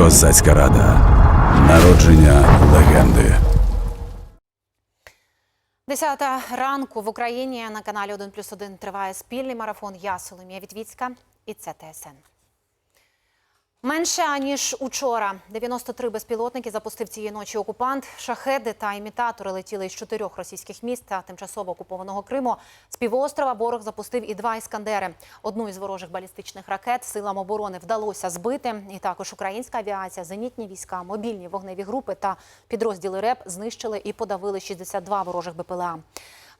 Козацька рада. Народження легенди. Десята ранку в Україні на каналі 1 плюс 1 триває спільний марафон. Я Соломія Вітвіцька і це ТСН. Менше аніж учора. 93 безпілотники запустив цієї ночі окупант. Шахеди та імітатори летіли із чотирьох російських міст та тимчасово окупованого Криму. З півострова ворог запустив і два іскандери. Одну із ворожих балістичних ракет силам оборони вдалося збити. І також українська авіація, зенітні війська, мобільні вогневі групи та підрозділи РЕП знищили і подавили 62 ворожих БПЛА.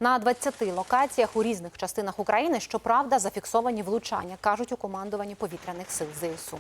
На 20 локаціях у різних частинах України, щоправда, зафіксовані влучання, кажуть у командуванні повітряних сил ЗСУ.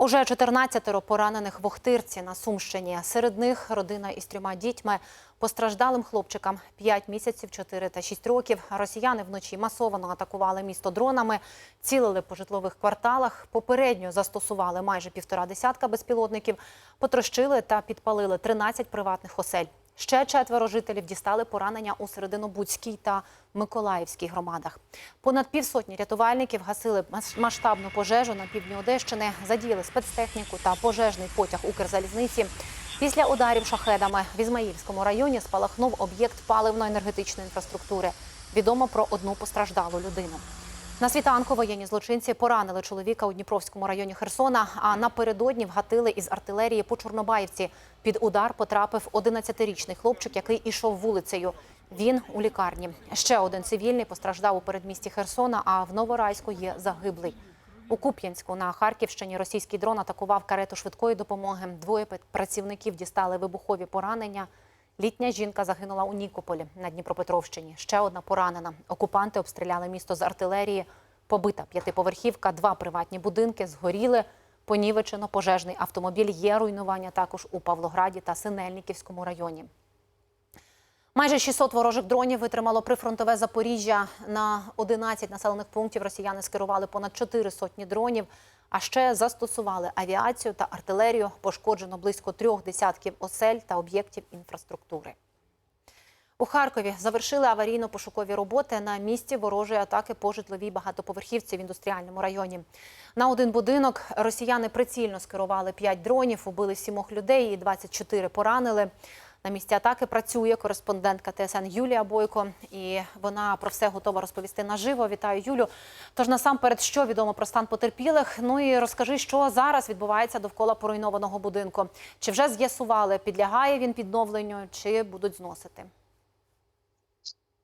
Уже 14 поранених в Охтирці на Сумщині. Серед них родина із трьома дітьми. Постраждалим хлопчикам 5 місяців, 4 та 6 років. Росіяни вночі масово атакували місто дронами, цілили по житлових кварталах. Попередньо застосували майже півтора десятка безпілотників, потрощили та підпалили 13 приватних осель. Ще четверо жителів дістали поранення у Серединобудській та Миколаївській громадах. Понад півсотні рятувальників гасили мас- масштабну пожежу на півдні Одещини, задіяли спецтехніку та пожежний потяг Укрзалізниці. Після ударів шахедами в Ізмаїльському районі спалахнув об'єкт паливно-енергетичної інфраструктури. Відомо про одну постраждалу людину. На світанку воєнні злочинці поранили чоловіка у Дніпровському районі Херсона, а напередодні вгатили із артилерії по Чорнобаївці. Під удар потрапив 11-річний хлопчик, який ішов вулицею. Він у лікарні. Ще один цивільний постраждав у передмісті Херсона, а в Новорайську є загиблий. У Куп'янську на Харківщині російський дрон атакував карету швидкої допомоги. Двоє працівників дістали вибухові поранення. Літня жінка загинула у Нікополі на Дніпропетровщині. Ще одна поранена. Окупанти обстріляли місто з артилерії. Побита п'ятиповерхівка, два приватні будинки згоріли. Понівечено пожежний автомобіль. Є руйнування також у Павлограді та Синельниківському районі. Майже 600 ворожих дронів витримало прифронтове Запоріжжя. На 11 населених пунктів росіяни скерували понад 4 сотні дронів. А ще застосували авіацію та артилерію. Пошкоджено близько трьох десятків осель та об'єктів інфраструктури. У Харкові завершили аварійно-пошукові роботи на місці ворожої атаки по житловій багатоповерхівці в індустріальному районі. На один будинок росіяни прицільно скерували 5 дронів, убили сімох людей і 24 поранили. На місці атаки працює кореспондентка ТСН Юлія Бойко, і вона про все готова розповісти наживо. Вітаю Юлю. Тож насамперед, що відомо про стан потерпілих? Ну і розкажи, що зараз відбувається довкола поруйнованого будинку. Чи вже з'ясували, підлягає він підновленню, чи будуть зносити?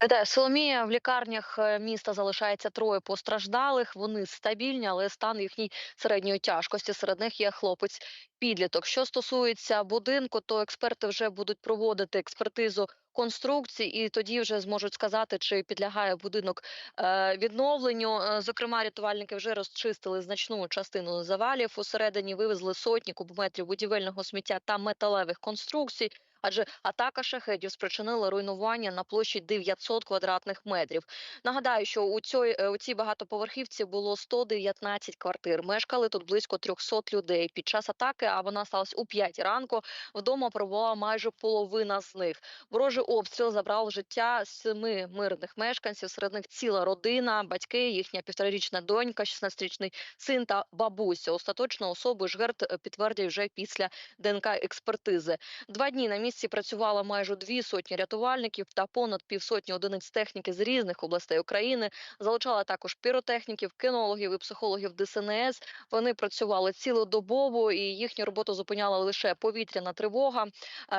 Вітаю, Соломія. В лікарнях е, міста залишається троє постраждалих. Вони стабільні, але стан їхній середньої тяжкості. Серед них є хлопець підліток. Що стосується будинку, то експерти вже будуть проводити експертизу конструкцій, і тоді вже зможуть сказати, чи підлягає будинок е, відновленню. Е, Зокрема, рятувальники вже розчистили значну частину завалів. Усередині вивезли сотні кубометрів будівельного сміття та металевих конструкцій. Адже атака шахедів спричинила руйнування на площі 900 квадратних метрів. Нагадаю, що у цій, у цій багатоповерхівці було 119 квартир. Мешкали тут близько 300 людей. Під час атаки, а вона сталася у 5 ранку, вдома пробула майже половина з них. Ворожий обстріл забрав життя семи мирних мешканців. Серед них ціла родина, батьки, їхня півторарічна донька, 16-річний син та бабуся. Остаточно особи жертв е, підтвердять вже після ДНК експертизи. Два дні на місці працювало майже дві сотні рятувальників та понад півсотні одиниць техніки з різних областей України. Залучала також піротехніків, кинологів і психологів ДСНС. Вони працювали цілодобово і їхню роботу зупиняла лише повітряна тривога.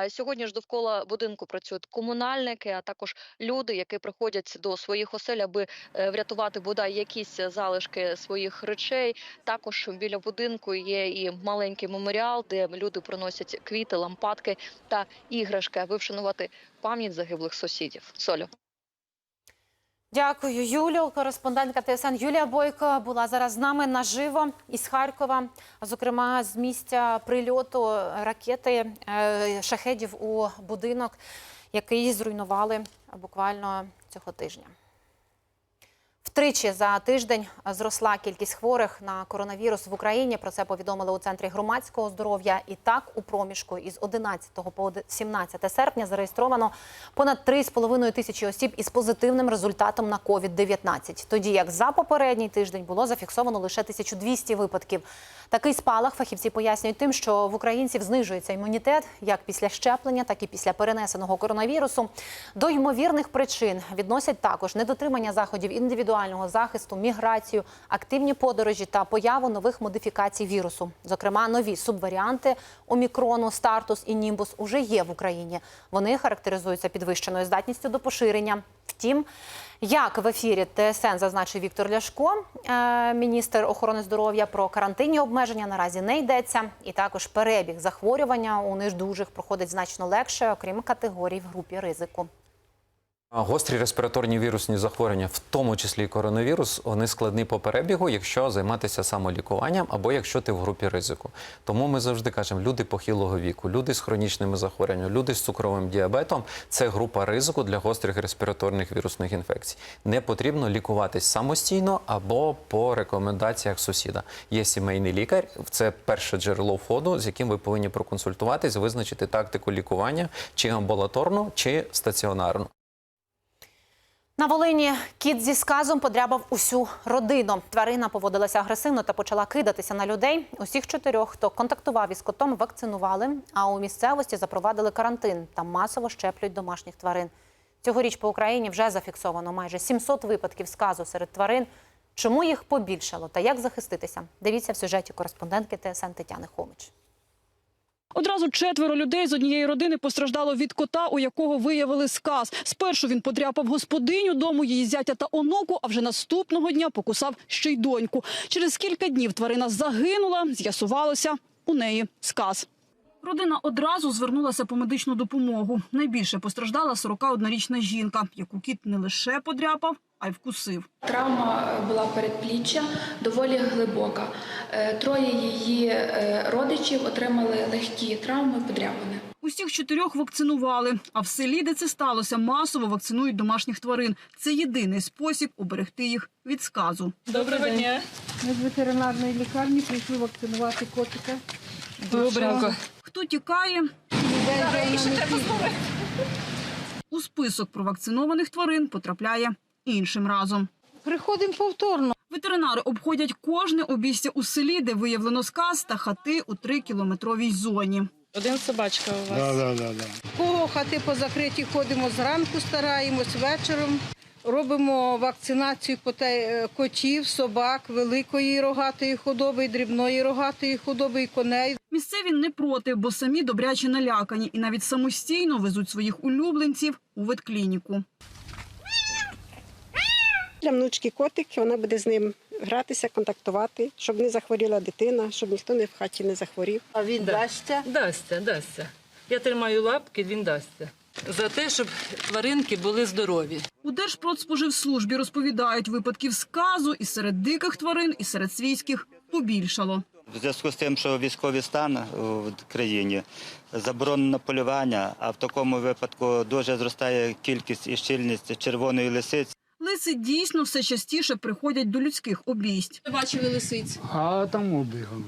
Сьогодні ж довкола будинку працюють комунальники, а також люди, які приходять до своїх осель, аби е, врятувати бодай якісь залишки своїх речей. Також біля будинку є і маленький меморіал, де люди приносять квіти, лампадки та іграшки, аби вшанувати пам'ять загиблих сусідів. Солю. Дякую, Юлю. Кореспондентка ТСН Юлія Бойко була зараз з нами наживо із Харкова, зокрема з місця прильоту ракети е, шахедів у будинок, який зруйнували буквально цього тижня. Втричі за тиждень зросла кількість хворих на коронавірус в Україні. Про це повідомили у центрі громадського здоров'я. І так, у проміжку із 11 по 17 серпня зареєстровано понад 3,5 тисячі осіб із позитивним результатом на COVID-19. Тоді як за попередній тиждень було зафіксовано лише 1200 випадків. Такий спалах фахівці пояснюють тим, що в українців знижується імунітет як після щеплення, так і після перенесеного коронавірусу. До ймовірних причин відносять також недотримання заходів індивідуального захисту, міграцію, активні подорожі та появу нових модифікацій вірусу. Зокрема, нові субваріанти омікрону, стартус і німбус уже є в Україні. Вони характеризуються підвищеною здатністю до поширення. Втім, як в ефірі ТСН зазначив Віктор Ляшко, е, міністр охорони здоров'я про карантинні обмеження наразі не йдеться, і також перебіг захворювання у неждужих проходить значно легше, окрім категорій в групі ризику. Гострі респіраторні вірусні захворювання, в тому числі і коронавірус, вони складні по перебігу, якщо займатися самолікуванням або якщо ти в групі ризику. Тому ми завжди кажемо, люди похилого віку, люди з хронічними захворюваннями, люди з цукровим діабетом це група ризику для гострих респіраторних вірусних інфекцій. Не потрібно лікуватись самостійно або по рекомендаціях сусіда. Є сімейний лікар, це перше джерело входу, з яким ви повинні проконсультуватись, визначити тактику лікування чи амбулаторну, чи стаціонарну. На Волині кіт зі сказом подрябав усю родину. Тварина поводилася агресивно та почала кидатися на людей. Усіх чотирьох, хто контактував із котом, вакцинували. А у місцевості запровадили карантин та масово щеплюють домашніх тварин. Цьогоріч по Україні вже зафіксовано майже 700 випадків сказу серед тварин. Чому їх побільшало та як захиститися? Дивіться в сюжеті кореспондентки ТСН Тетяни Хомич. Одразу четверо людей з однієї родини постраждало від кота, у якого виявили сказ. Спершу він подряпав господиню дому, її зятя та онуку, а вже наступного дня покусав ще й доньку. Через кілька днів тварина загинула, з'ясувалося, у неї сказ. Родина одразу звернулася по медичну допомогу. Найбільше постраждала 41-річна жінка, яку кіт не лише подряпав, а й вкусив. Травма е, була передпліччя доволі глибока. Е, Троє її е, родичів отримали легкі травми, подряпини. Усіх чотирьох вакцинували. А в селі, де це сталося, масово вакцинують домашніх тварин. Це єдиний спосіб уберегти їх від сказу. Доброго дня. Ми з ветеринарної лікарні прийшли вакцинувати котика. Добренько. Хто тікає? У список провакцинованих тварин потрапляє іншим разом. Приходимо повторно. Ветеринари обходять кожне обійстя у селі, де виявлено сказ та хати у трикілометровій зоні. Один собачка у вас. Да, да, да, да. Кого хати позакриті, ходимо зранку, стараємось вечором. Робимо вакцинацію е, котів, собак, великої рогатої худоби, дрібної рогатої худоби і коней. Місцеві не проти, бо самі добряче налякані і навіть самостійно везуть своїх улюбленців у ветклініку. Для внучки котик, вона буде з ним гратися, контактувати, щоб не захворіла дитина, щоб ніхто не в хаті не захворів. А він Да. дасться. Дасться, дасться. Я тримаю лапки, він дасться. За те, щоб тваринки були здорові. У Держпродспоживслужбі розповідають, випадків сказу і серед диких тварин, і серед свійських побільшало. В зв'язку з тим, що військовий стан в країні заборонено полювання, а в такому випадку дуже зростає кількість і щільність червоної лисиці. Лиси дійсно все частіше приходять до людських обійсть. Бачили лисиць. А там обігали.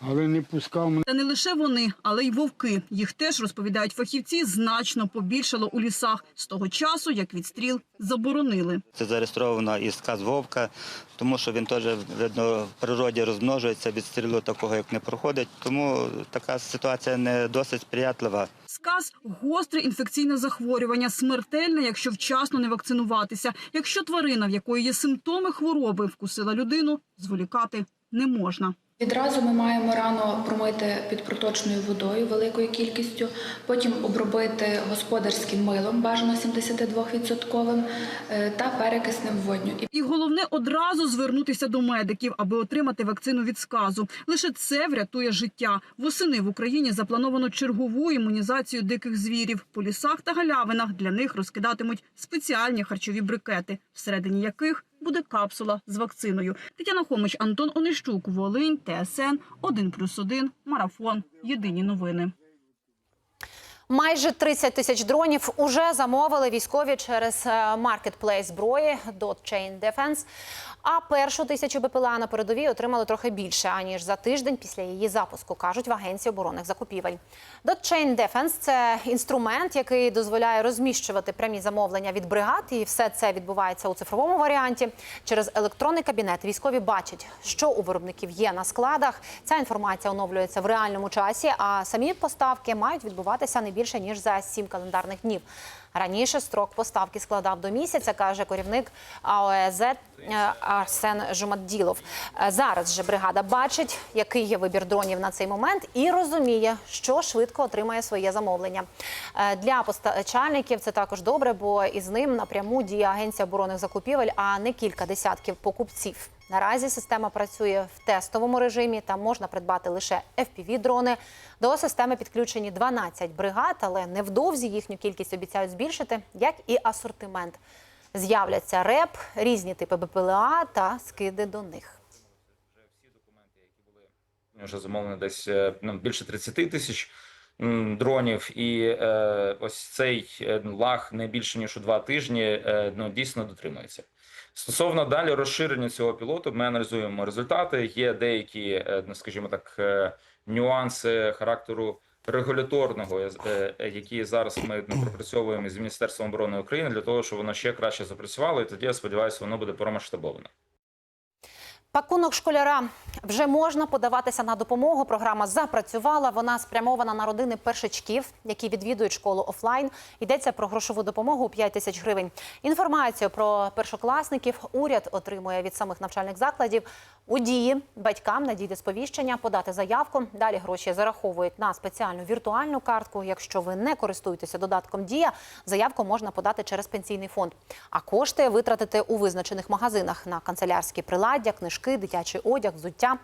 Але не пускав мене. Та не лише вони, але й вовки. Їх теж розповідають фахівці, значно побільшало у лісах з того часу, як відстріл заборонили. Це зареєстровано і сказ вовка, тому що він теж видно в природі розмножується, від стрілу такого як не проходить. Тому така ситуація не досить сприятлива. Сказ гостре інфекційне захворювання, смертельне, якщо вчасно не вакцинуватися. Якщо тварина, в якої є симптоми хвороби, вкусила людину, зволікати не можна. Відразу ми маємо рано промити під проточною водою великою кількістю, потім обробити господарським милом, бажано 72% е, та перекиснем водню. І головне одразу звернутися до медиків, аби отримати вакцину від сказу. Лише це врятує життя. Восени в Україні заплановано чергову імунізацію диких звірів. По лісах та галявинах для них розкидатимуть спеціальні харчові брикети, всередині яких буде капсула з вакциною. Тетяна Хомич, Антон Онищук, Волинь, ТСН 1+,1, Марафон. Єдині новини. Майже 30 тисяч дронів уже замовили військові через е, маркетплейс зброї Chain Defense. А першу тисячу БПЛА на передовій отримали трохи більше аніж за тиждень після її запуску, кажуть в агенції оборонних закупівель. Chain Defense – це інструмент, який дозволяє розміщувати прямі замовлення від бригад, і все це відбувається у цифровому варіанті. Через електронний кабінет військові бачать, що у виробників є на складах. Ця інформація оновлюється в реальному часі, а самі поставки мають відбуватися не більше ніж за 7 календарних днів. Раніше строк поставки складав до місяця, каже керівник АОЕЗ е, Арсен Жумадділов. Е, Зараз же бригада бачить, який є вибір дронів на цей момент, і розуміє, що швидко отримає своє замовлення. Е, Для постачальників це також добре, бо із ним напряму діє агенція оборонних закупівель, а не кілька десятків покупців. Наразі система працює в тестовому режимі. Там можна придбати лише FPV-дрони. До системи підключені 12 бригад, але невдовзі їхню кількість обіцяють збільшити, як і асортимент. З'являться РЕП, різні типи БПЛА та скиди до них. вже замовлено десь е, ну, більше 30 тисяч дронів, і е, ось цей е, лаг не більше ніж у два тижні е, ну, дійсно дотримується. Стосовно далі розширення цього пілоту, ми аналізуємо результати. Є деякі, е, ну, скажімо так, е, нюанси характеру регуляторного, е, які зараз ми ну, пропрацьовуємо з Міністерством оборони України для того, щоб воно ще краще запрацювало, і тоді я сподіваюся, воно буде промасштабоване. Пакунок школяра вже можна подаватися на допомогу. Програма запрацювала. Вона спрямована на родини першачків, які відвідують школу офлайн. Йдеться про грошову допомогу у 5 тисяч гривень. Інформацію про першокласників уряд отримує від самих навчальних закладів. У дії батькам надійде сповіщення, подати заявку. Далі гроші зараховують на спеціальну віртуальну картку. Якщо ви не користуєтеся додатком Дія, заявку можна подати через пенсійний фонд. А кошти витратити у визначених магазинах на канцелярські приладдя, книжки, дитячий одяг, взуття.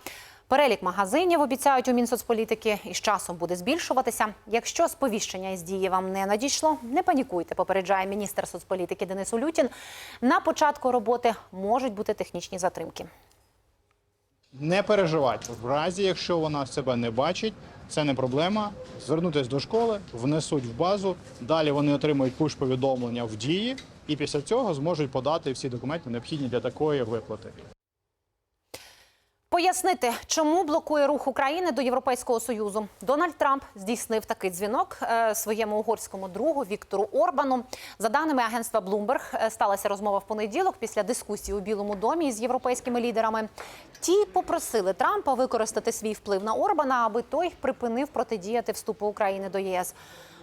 Перелік магазинів обіцяють у Мінсоцполітики і з часом буде збільшуватися. Якщо сповіщення із дії вам не надійшло, не панікуйте, попереджає міністр соцполітики Денис Улютін. На початку роботи можуть бути технічні затримки. Не переживайте. В разі, якщо вона себе не бачить, це не проблема. Звернутися до школи, внесуть в базу. Далі вони отримують пуш-повідомлення в дії, і після цього зможуть подати всі документи, необхідні для такої виплати. Пояснити, чому блокує рух України до Європейського союзу. Дональд Трамп здійснив такий дзвінок е, своєму угорському другу Віктору Орбану. За даними агентства Bloomberg, е, сталася розмова в понеділок після дискусії у Білому домі з європейськими лідерами. Ті попросили Трампа використати свій вплив на Орбана, аби той припинив протидіяти вступу України до ЄС.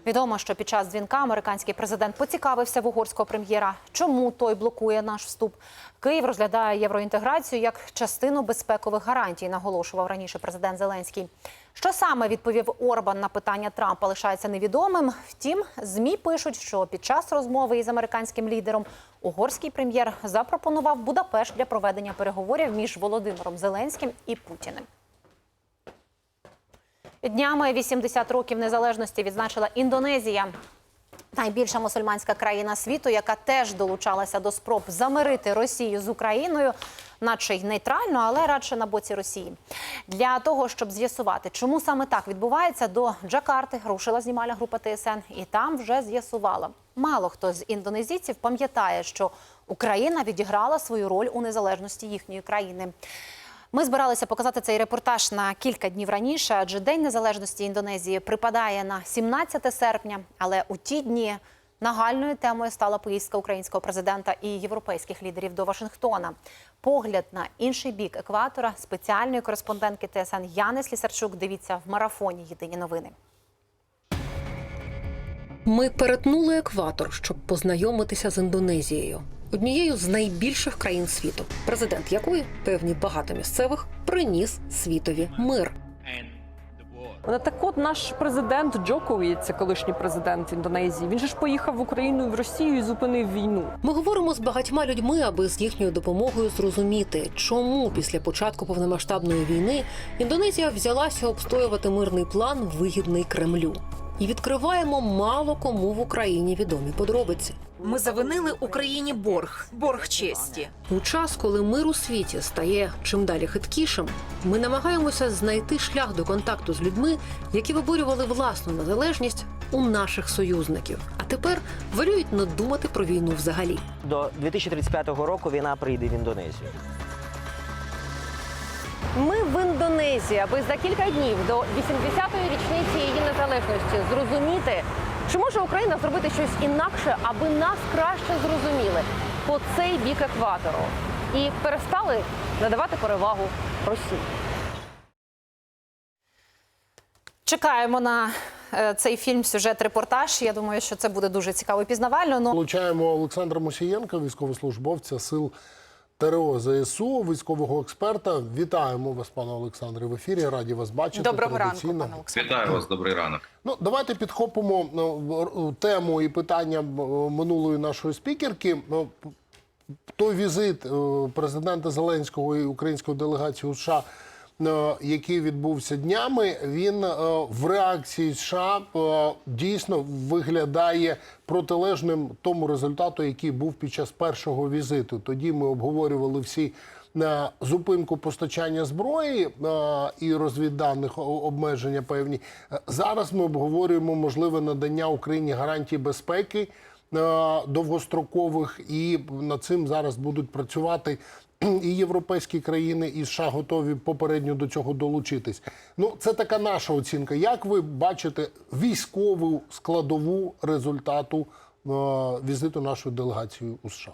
Відомо, що під час дзвінка американський президент поцікавився в угорського прем'єра, чому той блокує наш вступ. Київ розглядає євроінтеграцію як частину безпекових гарантій, наголошував раніше президент Зеленський. Що саме відповів Орбан на питання Трампа, лишається невідомим. Втім, змі пишуть, що під час розмови із американським лідером угорський прем'єр запропонував Будапешт для проведення переговорів між Володимиром Зеленським і Путіним. Днями 80 років незалежності відзначила Індонезія. Найбільша мусульманська країна світу, яка теж долучалася до спроб замирити Росію з Україною, наче й нейтрально, але радше на боці Росії. Для того, щоб з'ясувати, чому саме так відбувається, до Джакарти рушила знімальна група ТСН, і там вже з'ясувала. Мало хто з індонезійців пам'ятає, що Україна відіграла свою роль у незалежності їхньої країни. Ми збиралися показати цей репортаж на кілька днів раніше, адже День Незалежності Індонезії припадає на 17 серпня. Але у ті дні нагальною темою стала поїздка українського президента і європейських лідерів до Вашингтона. Погляд на інший бік екватора спеціальної кореспондентки ТСН Яни Слісарчук. Дивіться в марафоні Єдині новини. Ми перетнули екватор, щоб познайомитися з Індонезією, однією з найбільших країн світу, президент якої певні багато місцевих приніс світові мир. Так от наш президент Джокові, це колишній президент Індонезії. Він же ж поїхав в Україну і в Росію і зупинив війну. Ми говоримо з багатьма людьми, аби з їхньою допомогою зрозуміти, чому після початку повномасштабної війни Індонезія взялася обстоювати мирний план, вигідний Кремлю. І відкриваємо мало кому в Україні відомі подробиці. Ми завинили Україні борг, борг честі. У час, коли мир у світі стає чим далі хиткішим, ми намагаємося знайти шлях до контакту з людьми, які виборювали власну незалежність у наших союзників. А тепер волюють надумати про війну взагалі. До 2035 року війна прийде в Індонезію. Ми в Індонезії, аби за кілька днів до 80-ї річниці її незалежності зрозуміти, чи може Україна зробити щось інакше, аби нас краще зрозуміли по цей бік екватору і перестали надавати перевагу Росії. Чекаємо на е, цей фільм, сюжет, репортаж. Я думаю, що це буде дуже цікаво і пізнавально. Ну Получаємо Олександра Мусієнка, військовослужбовця сил ТРО ЗСУ, військового експерта. Вітаємо вас, пане Олександре, в ефірі. Раді вас бачити. Доброго ранку, пане Олександре. Вітаю вас, добрий ранок. Ну, давайте підхопимо ну, тему і питання минулої нашої спікерки. Ну, Той візит е, президента Зеленського і української делегації у США, е, який відбувся днями, він е, в реакції США е, дійсно виглядає протилежним тому результату, який був під час першого візиту. Тоді ми обговорювали всі на зупинку постачання зброї е, і розвідданих обмеження певні. Е, Зараз ми обговорюємо можливе надання Україні гарантій безпеки е, довгострокових, і над цим зараз будуть працювати. І європейські країни, і США готові попередньо до цього долучитись. Ну, це така наша оцінка. Як ви бачите військову складову результату е, візиту нашої делегації у США?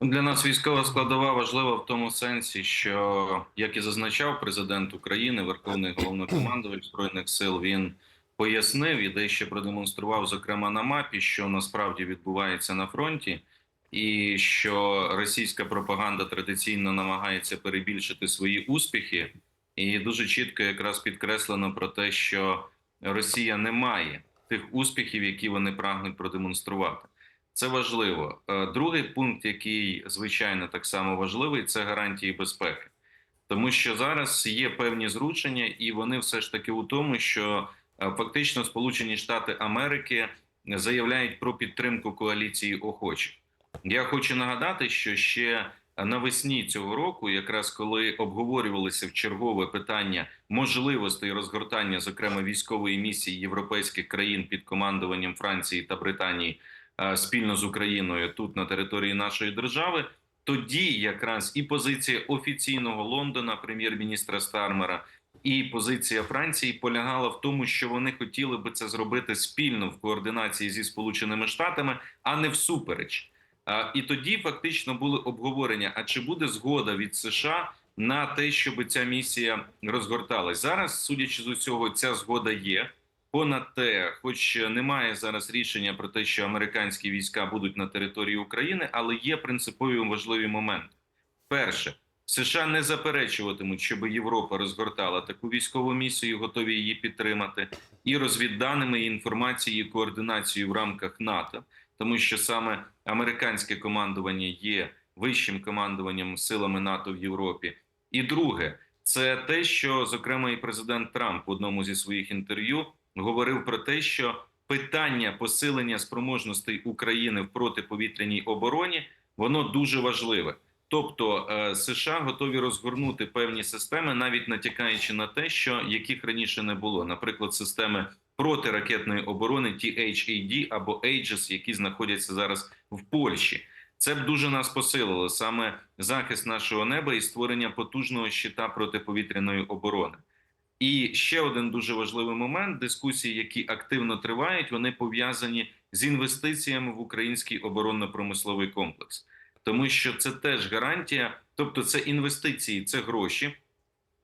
Для нас військова складова важлива в тому сенсі, що як і зазначав президент України, Верховний головнокомандувач збройних сил, він пояснив і дещо продемонстрував, зокрема на мапі, що насправді відбувається на фронті, і що російська пропаганда традиційно намагається перебільшити свої успіхи, і дуже чітко якраз підкреслено про те, що Росія не має тих успіхів, які вони прагнуть продемонструвати. Це важливо. Е, Другий пункт, який звичайно так само важливий, це гарантії безпеки, тому що зараз є певні зрушення, і вони все ж таки у тому, що е, фактично Сполучені Штати Америки заявляють про підтримку коаліції охочих. Я хочу нагадати, що ще навесні цього року, якраз коли обговорювалися в чергове питання можливостей розгортання, зокрема військової місії європейських країн під командуванням Франції та Британії е, спільно з Україною тут на території нашої держави. Тоді якраз і позиція офіційного Лондона, прем'єр-міністра Стармера, і позиція Франції полягала в тому, що вони хотіли би це зробити спільно в координації зі Сполученими Штатами, а не всупереч. І тоді фактично були обговорення: а чи буде згода від США на те, щоб ця місія розгорталась зараз? Судячи з усього, ця згода є. Понад те, хоч немає зараз рішення про те, що американські війська будуть на території України, але є принципові важливі моменти. Перше, США не заперечуватимуть, щоб Європа розгортала таку військову місію, готові її підтримати, і розвідданими і інформацією, і координацією в рамках НАТО, тому що саме американське командування є вищим командуванням силами НАТО в Європі. І друге, це те, що зокрема і президент Трамп в одному зі своїх інтерв'ю говорив про те, що питання посилення спроможностей України в протиповітряній обороні воно дуже важливе. Тобто е, США готові розгорнути певні системи, навіть натякаючи на те, що яких раніше не було, наприклад, системи протиракетної оборони THAD або Aegis, які знаходяться зараз в Польщі. Це б дуже нас посилило саме захист нашого неба і створення потужного щита протиповітряної оборони. І ще один дуже важливий момент дискусії, які активно тривають, вони пов'язані з інвестиціями в український оборонно-промисловий комплекс, тому що це теж гарантія, тобто це інвестиції, це гроші,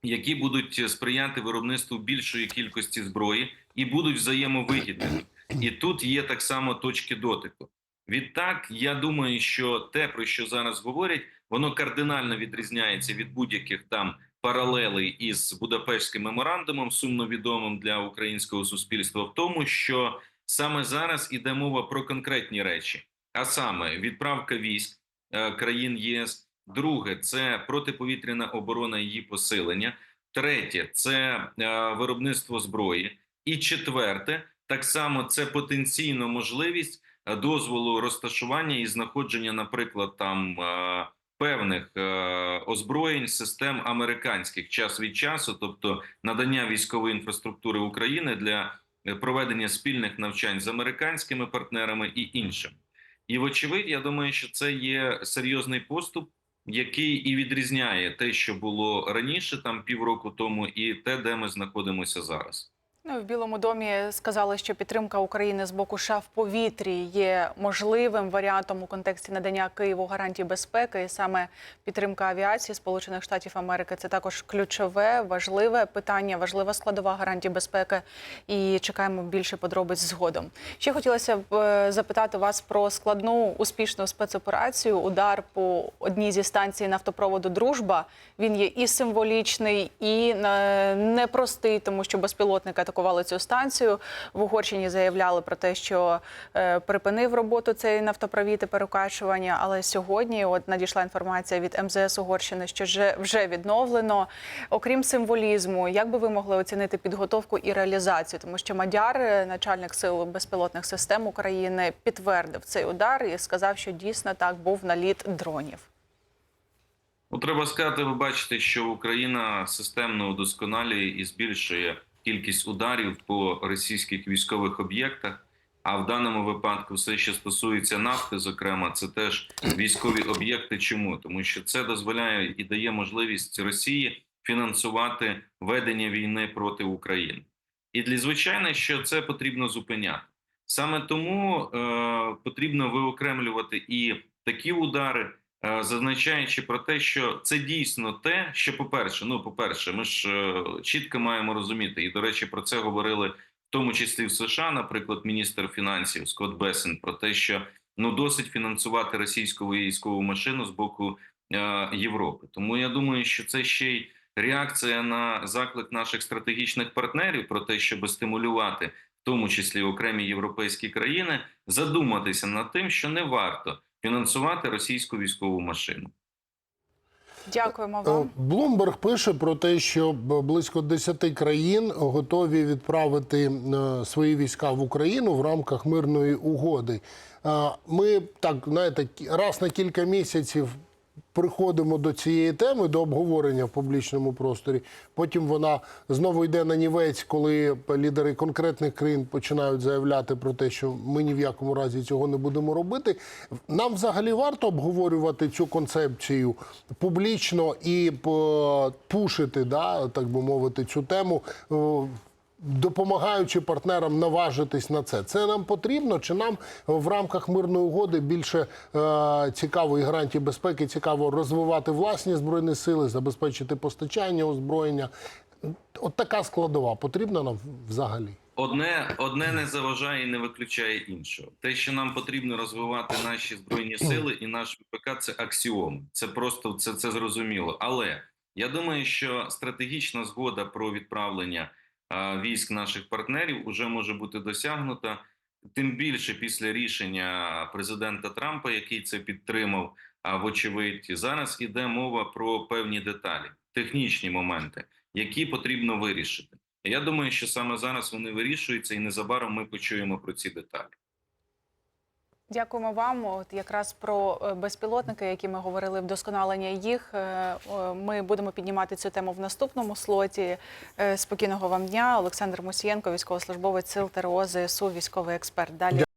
які будуть сприяти виробництву більшої кількості зброї і будуть взаємовигідними. І тут є так само точки дотику. Відтак, я думаю, що те, про що зараз говорять, воно кардинально відрізняється від будь-яких там паралелей із Будапештським меморандумом, сумно відомим для українського суспільства, в тому, що саме зараз іде мова про конкретні речі, а саме відправка військ е, країн ЄС. Друге це протиповітряна оборона, її посилення. Третє це е, виробництво зброї. І четверте, так само це потенційно можливість е, дозволу розташування і знаходження, наприклад, там е, певних е, озброєнь систем американських час від часу, тобто надання військової інфраструктури України для проведення спільних навчань з американськими партнерами і іншим. І вочевидь, я думаю, що це є серйозний поступ, який і відрізняє те, що було раніше, там півроку тому, і те, де ми знаходимося зараз. Ну, в Білому домі сказали, що підтримка України з боку США в повітрі є можливим варіантом у контексті надання Києву гарантій безпеки. І саме підтримка авіації Сполучених Штатів Америки це також ключове, важливе питання, важлива складова гарантій безпеки. І чекаємо більше подробиць згодом. Ще хотілося б е, запитати вас про складну успішну спецоперацію. Удар по одній зі станцій нафтопроводу Дружба. Він є і символічний, і е, непростий, тому що безпілотники атакували цю станцію. В Угорщині заявляли про те, що е, припинив роботу цей нафтопровід і перекачування. Але сьогодні от надійшла інформація від МЗС Угорщини, що вже, відновлено. Окрім символізму, як би ви могли оцінити підготовку і реалізацію? Тому що Мадяр, е, начальник сил безпілотних систем України, підтвердив цей удар і сказав, що дійсно так був наліт дронів. Ну, треба сказати, ви бачите, що Україна системно удосконалює і збільшує кількість ударів по російських військових об'єктах. А в даному випадку, все, що стосується нафти, зокрема, це теж військові об'єкти. Чому? Тому що це дозволяє і дає можливість Росії фінансувати ведення війни проти України. І для звичайно, що це потрібно зупиняти. Саме тому е, потрібно виокремлювати і такі удари, зазначаючи про те, що це дійсно те, що, по-перше, ну, по-перше, ми ж е, чітко маємо розуміти, і до речі, про це говорили в тому числі в США, наприклад, міністр фінансів Скотт Бесен, про те, що ну досить фінансувати російську військову машину з боку е, Європи. Тому я думаю, що це ще й реакція на заклик наших стратегічних партнерів про те, щоб стимулювати, в тому числі окремі європейські країни, задуматися над тим, що не варто фінансувати російську військову машину. Дякуємо вам. Блумберг пише про те, що близько 10 країн готові відправити е, свої війська в Україну в рамках мирної угоди. Е, Ми так знаєте, раз на кілька місяців приходимо до цієї теми, до обговорення в публічному просторі. Потім вона знову йде на нівець, коли лідери конкретних країн починають заявляти про те, що ми ні в якому разі цього не будемо робити. Нам взагалі варто обговорювати цю концепцію публічно і по- пушити, да, так би мовити, цю тему. Допомагаючи партнерам наважитись на це, це нам потрібно? Чи нам в рамках мирної угоди більше е, цікаво і гарантії безпеки, цікаво розвивати власні збройні сили, забезпечити постачання озброєння? От така складова потрібна нам взагалі. Одне одне не заважає і не виключає іншого. Те, що нам потрібно розвивати наші збройні сили і наш ВПК, це аксіом. Це просто це, це зрозуміло. Але я думаю, що стратегічна згода про відправлення військ наших партнерів уже може бути досягнута. Тим більше після рішення президента Трампа, який це підтримав, а вочевидь зараз іде мова про певні деталі, технічні моменти, які потрібно вирішити. Я думаю, що саме зараз вони вирішуються, і незабаром ми почуємо про ці деталі. Дякуємо вам. От якраз про е, безпілотники, які ми говорили, вдосконалення їх. е, Ми будемо піднімати цю тему в наступному слоті. Е, Спокійного вам дня. Олександр Мусієнко, військовослужбовець сил ТРО ЗСУ, військовий експерт. Далі.